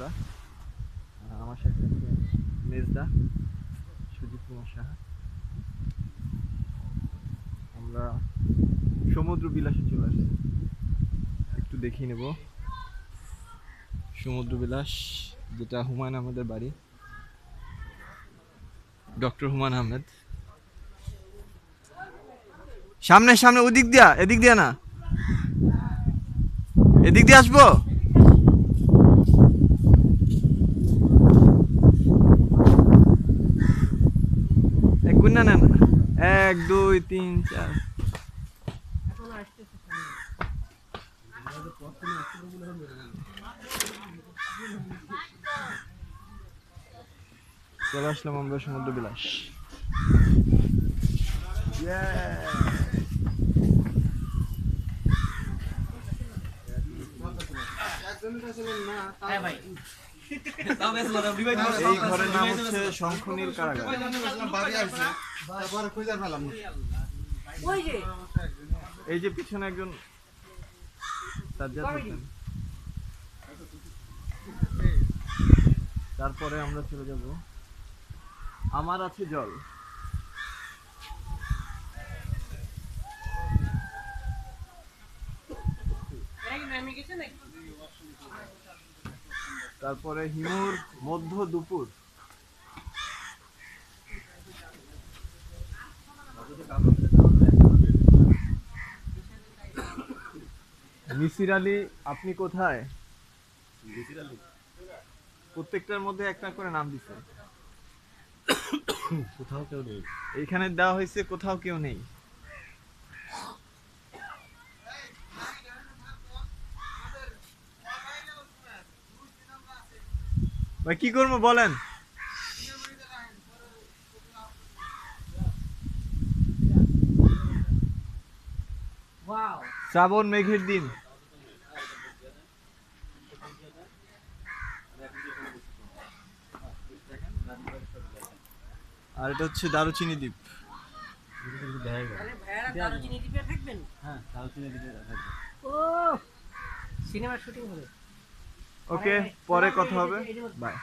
আমরা। আমার সাথে আছে মেজদা, সুজিত কুমার সাহা। আমরা সমুদ্র বিলাসে চলে আসছি। একটু দেখিয়ে নেব। সমুদ্র বিলাস, যেটা হুমায়ুন আহমেদের বাড়ি। ডক্টর হুমায়ুন আহমেদ। সামনে সামনে, ওদিক দিয়া, এদিক দিয়া না। এদিক দিয়ে আসব? এক দুই তিন চার। চলে আসলাম আমরা সমুদ্র বিলাস এই ঘরের নাম হচ্ছে শঙ্খনীল কারাগার। এই যে পিছনে একজন তারপরে আমরা চলে যাব। আমার আছে জল। তারপরে হিমুর মধ্য দুপুর। মিসির আলী আপনি কোথায়? প্রত্যেকটার মধ্যে একটা করে নাম দিছে। কোথাও কেউ নেই। এখানে দেওয়া হয়েছে কোথাও কেউ নেই। ভাই কি করব বলেন? শ্রাবণ মেঘের দিন। আর এটা হচ্ছে দারুচিনি দ্বীপ। হ্যাঁ দারুচিনি ও সিনেমার শুটিং হবে। ওকে পরে কথা হবে। বাই